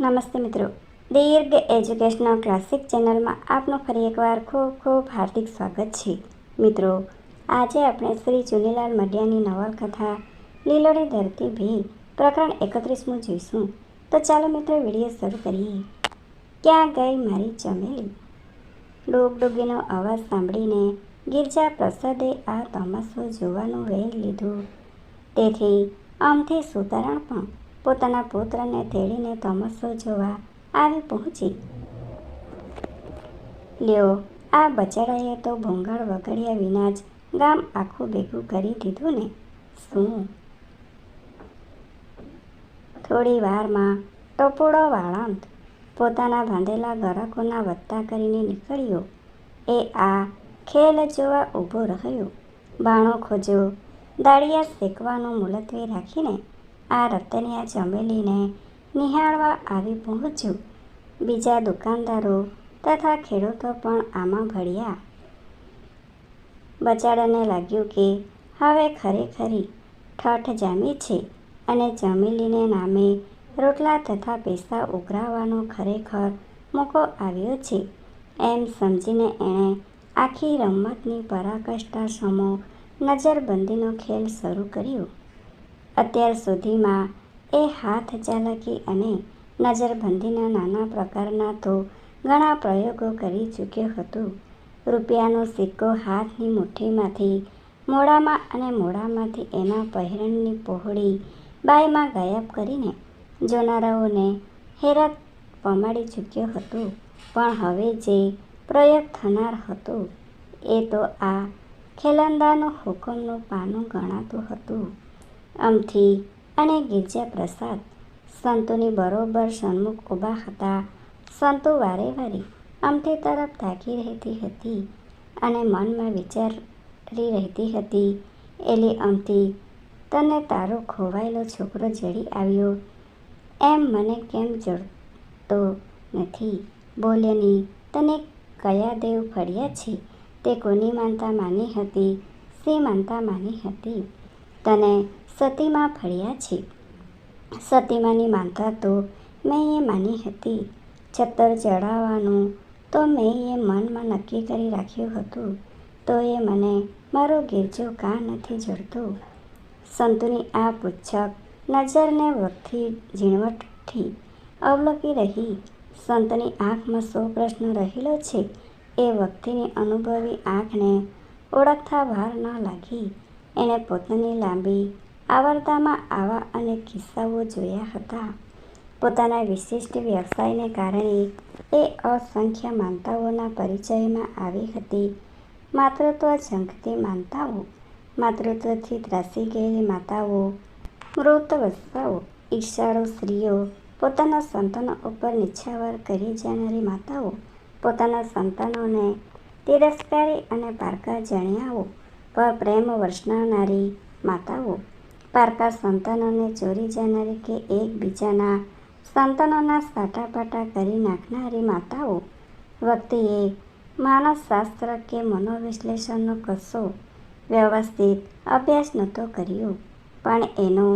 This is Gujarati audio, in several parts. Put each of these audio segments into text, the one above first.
નમસ્તે મિત્રો. દીર્ઘ એજ્યુકેશનલ ક્લાસિક ચેનલમાં આપનું ફરી એકવાર ખૂબ ખૂબ હાર્દિક સ્વાગત છે. મિત્રો, આજે આપણે શ્રી ચુનીલાલ મડિયાની નવલકથા, લીલોડી ધરતી ભી પ્રકરણ એકત્રીસમું જોઈશું. તો ચાલો મિત્રો, વીડિયો શરૂ કરીએ. ક્યાં ગઈ મારી ચમેલી? ડોગડોગીનો અવાજ સાંભળીને ગિરજા પ્રસાદે આ તમાશો જોવાનું વહેલ લીધું. તેથી આમથી સુતારણ પણ પોતાના પુત્રને તેડીને તમસો જોવા આવી પહોંચી. લ્યો, આ બચાડાએ તો ભૂંગળ વગડ્યા વિના જ ગામ આખું ભેગું કરી દીધું ને? શું? થોડી વારમાં ટોપોડો વાળંત પોતાના બાંધેલા ગરકોના વત્તા કરીને નીકળ્યો. એ આ ખેલ જોવા ઊભો રહ્યો. બાણો ખોજો, દાળિયા શેકવાનું મુલતવી રાખીને આ રતનિયા ચમેલીને નિહાળવા આવી પહોંચ્યું. બીજા દુકાનદારો તથા ખેડૂતો પણ આમાં ભળ્યા. બચાડાને લાગ્યું કે હવે ખરેખરી ઠઠ જામી છે અને ચમેલીને નામે રોટલા તથા પૈસા ઉઘરાવવાનો ખરેખર મોકો આવ્યો છે. એમ સમજીને એણે આખી રમતની પરાકાષ્ઠા સમો નજરબંધીનો ખેલ શરૂ કર્યો. અત્યાર સુધીમાં એ હાથ ચાલાકી અને નજરબંધીના નાના પ્રકારના તો ઘણા પ્રયોગો કરી ચૂક્યો હતો. રૂપિયાનો સિક્કો હાથની મુઠ્ઠીમાંથી મોડામાં અને મોડામાંથી એના પહેરણની પહોળી બાયમાં ગાયબ કરીને જોનારાઓને હેરત પમાડી ચૂક્યો હતો. પણ હવે જે પ્રયોગ થનાર હતો, એ તો આ ખેલંદાનો હુકમનું પાનું ગણાતું હતું. અમથી અને ગિરજા પ્રસાદ સંતોની બરોબર સન્મુખ ઊભા હતા. સંતો વારે વારે અમથી તરફ તાકી રહેતી હતી અને મનમાં વિચારી રહેતી હતી. એલી અમથી તને તારો ખોવાયેલો છોકરો જડી આવ્યો. એમ મને કેમ જડતો નથી? બોલેની તને કયા દેવ ફર્યા છે? તે કોની માનતા માની હતી? શી માનતા માની હતી? તને સતીમાં ફળ્યા છે. સતીમાની માનતા તો મેં એ માની હતી. છત્તર ચડાવવાનું તો મેં એ મનમાં નક્કી કરી રાખ્યું હતું. તો એ મને મારો ગિરજો કાં નથી જડતો? સંતુની આ પુચ્છક નજરને વખથી ઝીણવટથી અવલોકી રહી. સંતની આંખમાં સો પ્રશ્ન રહેલો છે. એ વ્યક્તિની અનુભવી આંખને ઓળખતા વાર ન લાગી. એણે પોતાની લાંબી આવરતામાં આવા અનેક કિસ્સાઓ જોયા હતા. પોતાના વિશિષ્ટ વ્યવસાયને કારણે એ અસંખ્ય માનતાઓના પરિચયમાં આવી હતી. માતૃત્વ ઝંખતી માનતાઓ માતૃત્વથી ત્રાસી ગયેલી માતાઓ, મૃત વસ્તાઓ ઈર્ષાળુ સ્ત્રીઓ, પોતાના સંતાનો ઉપર નિછાવર કરી જનારી માતાઓ, પોતાના સંતાનોને તિરસ્કારી અને પારકા જાણ્યાઓ, પર પ્રેમ વર્ષનાવનારી માતાઓ પારકા સંતાનોને ચોરી જનારી કે એકબીજાના સંતાનોના સાટાપાટા કરી નાખનારી માતાઓ વખતે માનસશાસ્ત્ર કે મનોવિશ્લેષણનો કશો વ્યવસ્થિત અભ્યાસ નહોતો કર્યો. પણ એનો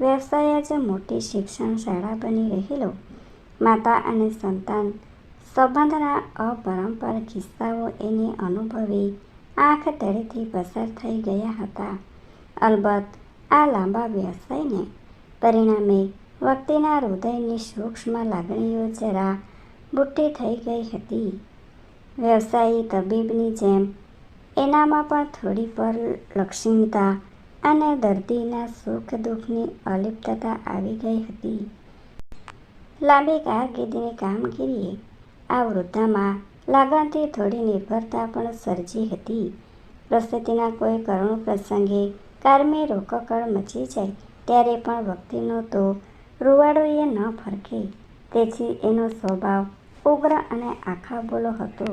વ્યવસાય જ મોટી શિક્ષણ શાળા બની રહેલો. માતા અને સંતાન સંબંધના અપરંપર કિસ્સાઓ એની અનુભવી આંખ તળેથી પસાર થઈ ગયા હતા. અલબત્ત આ લાંબા વ્યવસાયને પરિણામે વ્યક્તિના હૃદયની સૂક્ષ્મ લાગણીઓ જરા બુટ્ટી થઈ ગઈ હતી. વ્યવસાયી તબીબની જેમ એનામાં પણ થોડી પરલક્ષણતા અને દર્દીના સુખ દુઃખની અલિપ્તતા આવી ગઈ હતી. લાંબી કારકિર્દીની કામગીરીએ આ વૃદ્ધામાં લાગણથી થોડી નિર્ભરતા પણ સર્જી હતી. પ્રસ્તુતિના કોઈ કરુણ પ્રસંગે કારમી રોકકળ મચી જાય, ત્યારે પણ ભક્તિનો તો રૂવાડો એ ન ફરકે. તેથી એનો સ્વભાવ ઉગ્ર અને આખા બોલો હતો.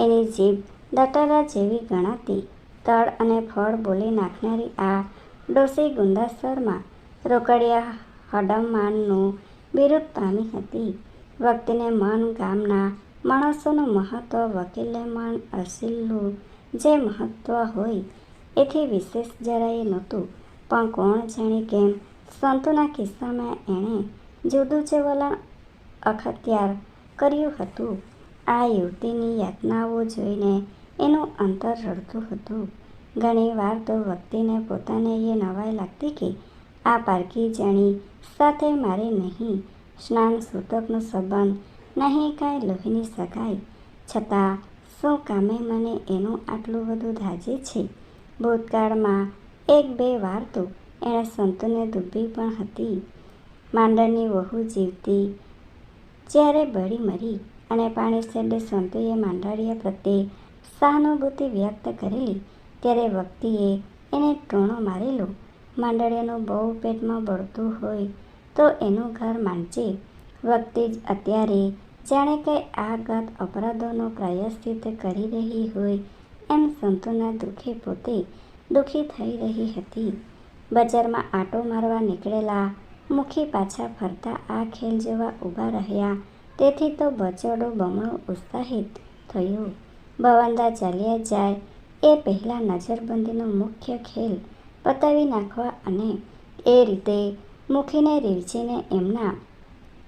એની જીભ દટારા જેવી ગણાતી, તળ અને ફળ બોલી નાખનારી આ ડોસી ગુંદાસરમાં રોકડિયા હડમાનનું બિરુદ પામી હતી. વ્યક્તિને મન ગામના માણસોનું મહત્ત્વ વકીલે મન અસિલનું જે મહત્ત્વ હોય એથી વિશેષ જરાય નહોતું પણ કોણ જાણે કેમ સંતોના કિસ્સામાં એણે જુદું જ વલણ અખત્યાર કર્યું હતું. આ યુવતીની યાતનાઓ જોઈને એનું અંતર રડતું હતું. ઘણી વાર તો વ્યક્તિને પોતાને એ નવાઈ લાગતી કે આ પારકી જણી સાથે મારે નહીં સ્નાન-સૂતકનો સંબંધ, નહીં કાંઈ લોહીની સગાઈ, છતાં શું કામે મને એનું આટલું બધું ધાજે છે? ભૂતકાળમાં એક બે વાર તો એણે સંતુને દુભી પણ હતી. માંડળની વહુ જીવતી જ્યારે બળી મરી અને પાણી છેલ્લે સંતોએ માંડળીયા પ્રત્યે સહાનુભૂતિ વ્યક્ત કરેલી ત્યારે વ્યક્તિએ એને ટોણો મારેલો, માંડળીયાનું બહુ પેટમાં બળતું હોય તો એનું ઘર માંડજે. વ્યક્તિ જ અત્યારે જાણે કંઈ આ-ગત અપરાધોનો પ્રાયશ્ચિત કરી રહી હોય એમ સંતુના દુઃખી પોતે દુઃખી થઈ રહી હતી. બજારમાં આંટો મારવા નીકળેલા, મુખી પાછા ફરતા આ ખેલ જેવા ઊભા રહ્યા, તેથી તો બચડો બમણો ઉત્સાહિત થયો. ભવનદા ચાલ્યા જાય એ પહેલાં નજરબંધીનો મુખ્ય ખેલ પતાવી નાખવા અને એ રીતે મુખીને રીવજીને એમના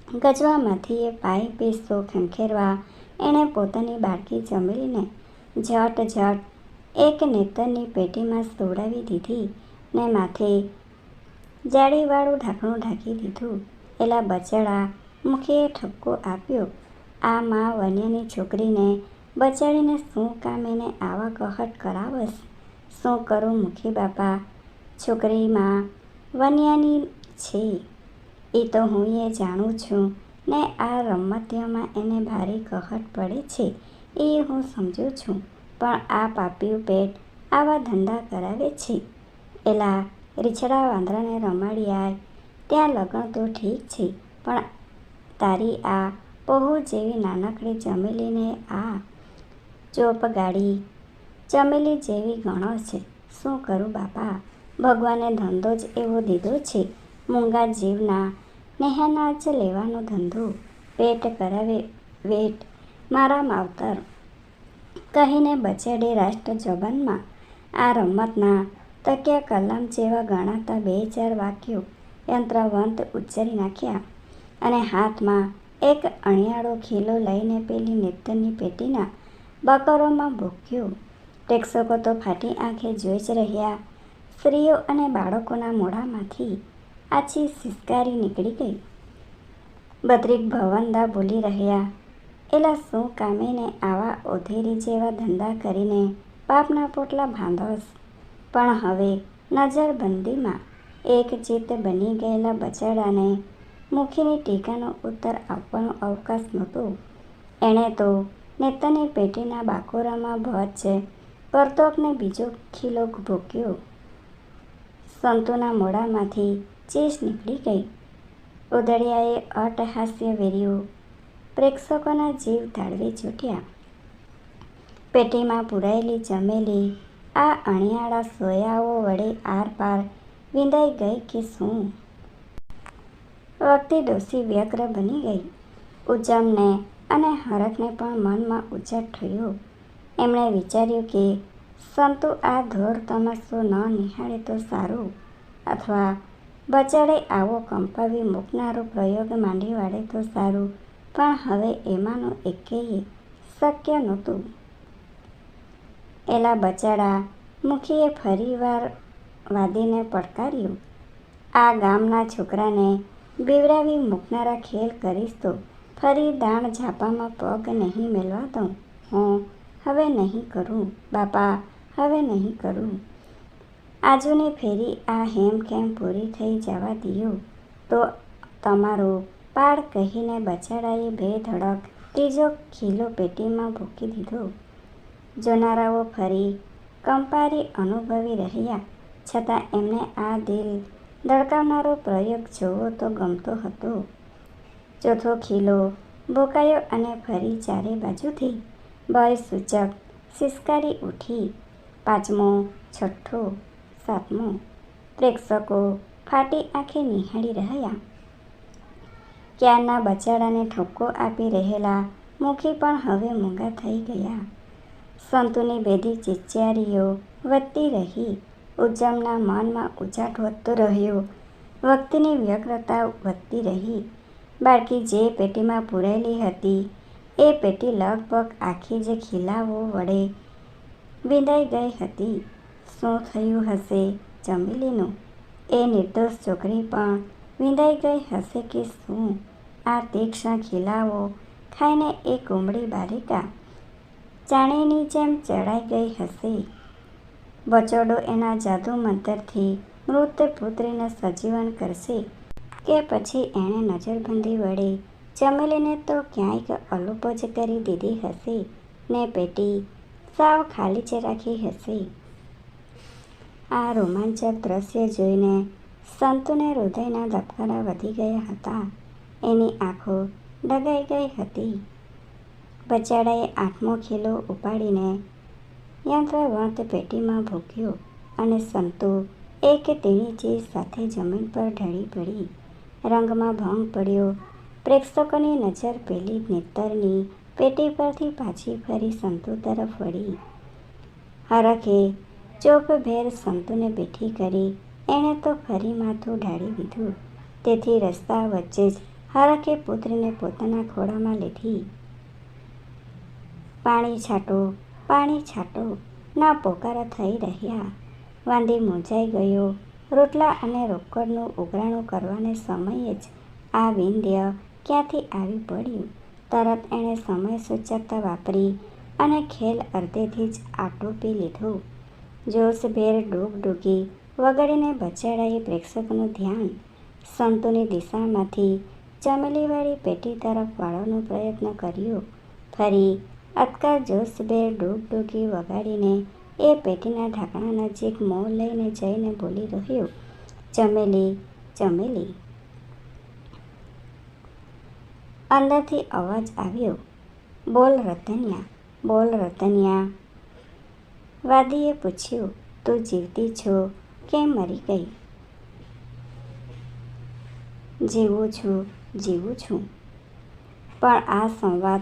ગજવામાંથી એ પાય પીસતો ખંખેરવા, એણે પોતાની બાળકી ચમેલીને ઝટ ઝટ એક નેતરની પેટીમાં સોડાવી દીધી ને માથે જાળીવાળું ઢાંકણું ઢાંકી દીધું. એલા બચડા મુખીએ ઠપકો આપ્યો આ મા વન્યની છોકરીને બચાડીને શું કામ એને આવા કહટ કરાવશ શું કરું મુખીબાપા? છોકરી મા વન્યાની છે એ તો હું એ જાણું છું ને આ રમતીઓમાં એને ભારે કહટ પડે છે ઈ હું સમજું છું, પણ આ પાપીયું પેટ આવા ધંધા કરાવે છે. એલા રીછડા વાંદરાને રમાડી આય, ત્યાં લગ્ન તો ઠીક છે, પણ તારી આ પહુ જેવી નાનકડી ચમેલીને આ ચોપગાડી ચમેલી જેવી ગણો છે. શું કરું બાપા? ભગવાને ધંધો જ એવો દીધો છે મૂંગા જીવના નેહાના જ લેવાનો ધંધો. પેટ કરાવે વેટ મારા માવતર કહીને બચેડી રાષ્ટ્રજોબનમાં આ રમતના તકિયા કલામ જેવા ગણાતા બે ચાર વાક્યો યંત્રવંત ઉચ્ચારી નાખ્યા અને હાથમાં એક અણિયાળો ખીલો લઈને પેલી નેતરની પેટીના બકરોમાં ભૂક્યો. પ્રેક્ષકો તો ફાટી આંખે જોઈ જ રહ્યા. સ્ત્રીઓ અને બાળકોના મોઢામાંથી આછી સિસકારી નીકળી ગઈ. બદ્રિક ભવનદા બોલી રહ્યા એલા શું કામીને આવા ઓધેરી જેવા ધંધા કરીને પાપના પોટલા બાંધોશ પણ હવે નજરબંધીમાં એક ચિત્ત બની ગયેલા બચાડાને મુખીની ટીકાનો ઉત્તર આપવાનો અવકાશ નહોતો. એણે તો નેતાની પેટીના બાકોરામાં ભજ ને બીજો ખીલો ભૂક્યો. સંતુના મોઢામાંથી ચીસ નીકળી ગઈ. ઉદળિયાએ અટહાસ્ય વેર્યું. પ્રેક્ષકોના જીવ તાળવે છૂટ્યા પેટીમાં પૂરાયેલી ચમેલી, આ અણિયાળા સોયાઓ વડે આરપાર વિંદાઈ ગઈ કે શું? વખતે ડોસી વ્યગ્ર બની ગઈ. ઉજ્જમને અને હરખને પણ મનમાં ઉજટ થયો. એમણે વિચાર્યું કે સંતુ આ ધોર તમાશો ન નિહાળે તો સારું અથવા બચાડે આવો કંપાવી મૂકનારો પ્રયોગ માંડી વાળે તો સારું પણ હવે એમાંનું એકેય શક્ય નહોતું. એલા બચાડા મુખીએ ફરીવાર વાદીને પડકાર્યું આ ગામના છોકરાને બીવડાવી મૂકનારા ખેલ કરીશ તો ફરી દાણ ઝાપામાં પગ નહીં મેળવા દઉં હું હવે નહીં કરું, બાપા, હવે નહીં કરું. આજુની ફેરી આ હેમખેમ પૂરી થઈ જવા દિયો તો તમારો પાડ કહીને બચાડાએ બે ધડક ત્રીજો ખીલો પેટીમાં ભૂકી દીધો. જોનારાઓ ફરી કંપારી અનુભવી રહ્યા છતાં એમને આ દિલ ધડકાવનારો પ્રયોગ જોવો તો ગમતો હતો. ચોથો ખીલો ભોકાયો અને ફરી ચારે બાજુથી ભયસૂચક સિસકારી ઊઠી. પાંચમો, છઠ્ઠો, સાતમો. પ્રેક્ષકો ફાટી આંખે નિહાળી રહ્યા. ક્યારના બચાડાને ઠપકો આપી રહેલા મુખી પણ હવે મૂંગા થઈ ગયા. સંતુની બેધી ચિચિયારીઓ વધતી રહી. ઉજ્જમના મનમાં ઉજાટ વધતો રહ્યો. વખતની વ્યગ્રતા વધતી રહી. બાળકી જે પેટીમાં પૂરાયેલી હતી, એ પેટી લગભગ આખી જ ખીલાઓ વડે વિંધાઈ ગઈ હતી. શું થયું હશે ચમેલીનું? એ નિર્દોષ છોકરી પણ વિંધાઈ ગઈ હશે કે શું આ તીક્ષ્ણ ખીલાઓ ખાઈને એ કુંબળી બાલિકા ચાણીની જેમ ચડાઈ ગઈ હશે? બચોડો એના જાદુ મંતરથી મૃત પુત્રીને સજીવન કરશે કે પછી એણે નજરબંધી વડે ચમેલીને તો ક્યાંય અલોપ જ કરી દીધી હશે ને પેટી સાવ ખાલી જ રાખી હશે. આ રોમાંચક દ્રશ્ય જોઈને સંતુને હૃદયના ધબકારા વધી ગયા હતા. એની આંખો ડગાઈ ગઈ હતી. બચાડાએ આઠમો ખીલો ઉપાડીને યંત્રવંત પેટીમાં ભૂક્યો અને સંતુ એક તેણી ચીજ સાથે જમીન પર ઢળી પડી. રંગમાં ભંગ પડ્યો. પ્રેક્ષકોની નજર પેલી નેતરની પેટી પરથી પાછી ફરી સંતુ તરફ વળી. હરખે ચોપભેર સંતુને બેઠી કરી એણે તો ફરી માથું ઢાળી દીધું. તેથી રસ્તા વચ્ચે જ હરખે પુત્રીને પોતાના ખોળામાં લીધી. પાણી છાંટો, પાણી છાંટો ના પોકારા થઈ રહ્યા. વાંદી મૂંઝાઈ ગયો. રોટલા અને રોકડનું ઉઘરાણું કરવાને સમયે જ આ વિંધ્ય ક્યાંથી આવી પડ્યું? તરત એણે સમય સૂચકતા વાપરી અને ખેલ અર્ધેથી જ આટોપી લીધો. જોશભેર ડૂગડૂગી વગાડીને બચાડાયે પ્રેક્ષકોનું ધ્યાન સંતોની દિશામાંથી ચમેલીવાળી પેટી તરફ વાળવાનો પ્રયત્ન કર્યો. ફરી અદકા જોશભેર ડૂગડૂગી વગાડીને એ પેટીના ઢાંકણા નજીક મોં લઈને જઈને બોલી રહ્યો, ચમેલી, ચમેલી! અંદરથી અવાજ આવ્યો, બોલ રતનિયા, બોલ રતનિયા! વાદીએ પૂછ્યું, તું જીવતી છો કે મરી ગઈ? જીવું છું, જીવું છું. પણ આ સંવાદ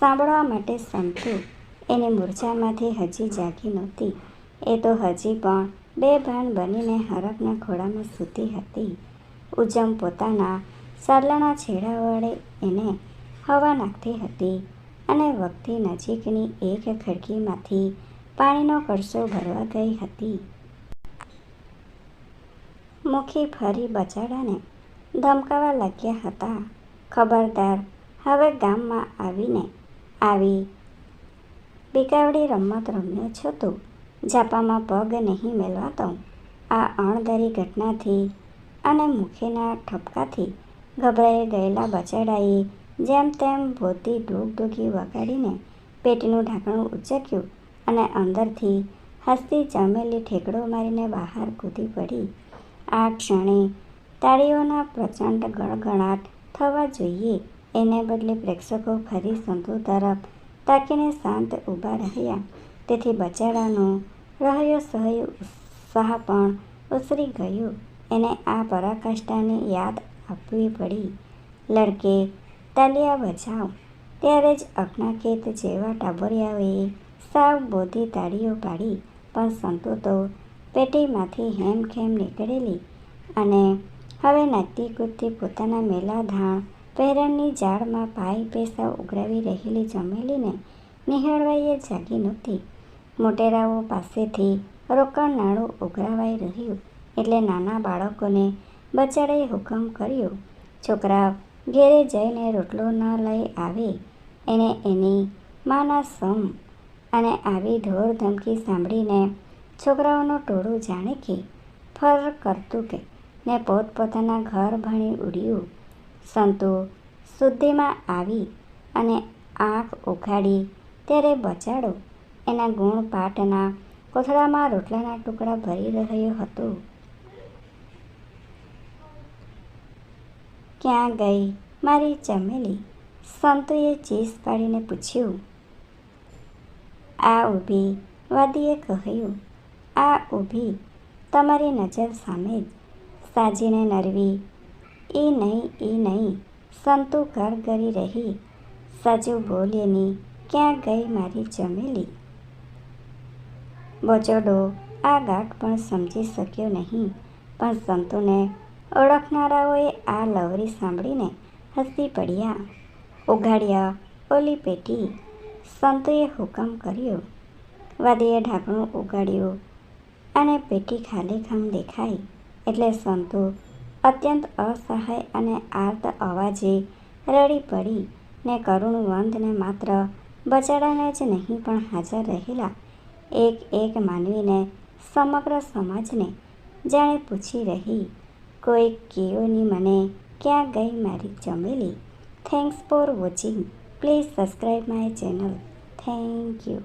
સાંભળવા માટે સંતુ એને મૂર્છામાંથી હજી જાગી નહોતી. એ તો હજી પણ બેભાન બનીને હરખના ખોળામાં સૂતી હતી. ઉજમ પોતાના સાદલાના છેડા વડે એને હવા નાખતી હતી અને વખતે નજીકની એક ખડકીમાંથી પાણીનો કળશો ભરવા ગઈ હતી. મુખી ફરી બચાડાને ધમકાવા લાગ્યા હતા, ખબરદાર, હવે ગામમાં આવીને આવી બીકાવડી રમત રમ્યો છો તું? ઝાપામાં પગ નહીં મેળવાતો. આ અણધરી ઘટનાથી અને મુખીના ઠપકાથી ગભરાઈ ગયેલા બચાડાએ જેમ તેમ બોધી ડૂગડૂગી વગાડીને પેટીનું ઢાંકણું ઉચક્યું અને અંદરથી હસતી જમેલી ઠેકડો મારીને બહાર કૂદી પડી. આ ક્ષણે તાળીઓના પ્રચંડ ગણગણાટ થવા જોઈએ એને બદલે પ્રેક્ષકો ફરી સંતુ તરફ તાકીને શાંત ઊભા રહ્યા. તેથી બચાડાનો સહયો ઉત્સાહ પણ ઉસરી ગયો. એને આ પરાકાષ્ઠાની યાદ આપવી પડી. લડકે, તાલિયા બજાવ! ત્યારે જ અજ્ઞાત જેવા ટાબરિયાઓએ સાવ બોધી તાળીઓ પાડી. પણ સંતો તો પેટીમાંથી હેમખેમ નીકળેલી અને હવે નાચતી કૂદતી પોતાના મેલા ધાણ પહેરણની ઝાડમાં પાઈ પૈસા ઉઘરાવી રહેલી ચમેલીને નિહાળવાઈએ જાગી નહોતી. મોટેરાઓ પાસેથી રોકડ-નાણું ઉઘરાવાઈ રહ્યું એટલે નાના બાળકોને બચાડાઈ હુકમ કર્યો, છોકરા ઘેરે જઈને રોટલો ન લઈ આવે એને એની માના સમ! અને આવી ધોર ધમકી સાંભળીને છોકરાઓનું ટોળું જાણે કે ફર કરતું કે ને પોતપોતાના ઘર ભણી ઉડ્યું સંતુ શુદ્ધિમાં આવી અને આંખ ઉઘાડી ત્યારે બચાડો એના ગુણ પાટના કોથળામાં રોટલાના ટુકડા ભરી રહ્યો હતો. ક્યાં ગઈ મારી ચમેલી? સંતુએ ચીસ પાડીને પૂછ્યું. આ ઊભી, વાદીએ કહ્યું. આ ઊભી તમારી નજર સામે જ. સાજીને નરવી. ઈ નહીં, ઈ નહીં. સંતુ ઘર કરી રહી. સાજુ બોલ્યની ક્યાં ગઈ મારી જમેલી બચોડો આ ગાંઠ પણ સમજી શક્યો નહીં. પણ સંતુને ઓળખનારાઓએ આ લવરી સાંભળીને હસી પડ્યા. ઉઘાડ્યા ઓલી પેટી. સંતુએ હુકમ કર્યો. વાદીએ ઢાંકણું ઉગાડ્યું અને પેટી ખાલીખમ દેખાઈ એટલે સંતુ અત્યંત અસહાય અને આર્ત અવાજે રડી પડી ને કરુણવંતને માત્ર બચાડાને જ નહીં પણ હાજર રહેલા એક એક માનવીને સમગ્ર સમાજને જાણે પૂછી રહી, કોઈ કેઓની મને ક્યાં ગઈ મારી Chameli? Thanks for watching please subscribe my channel thank you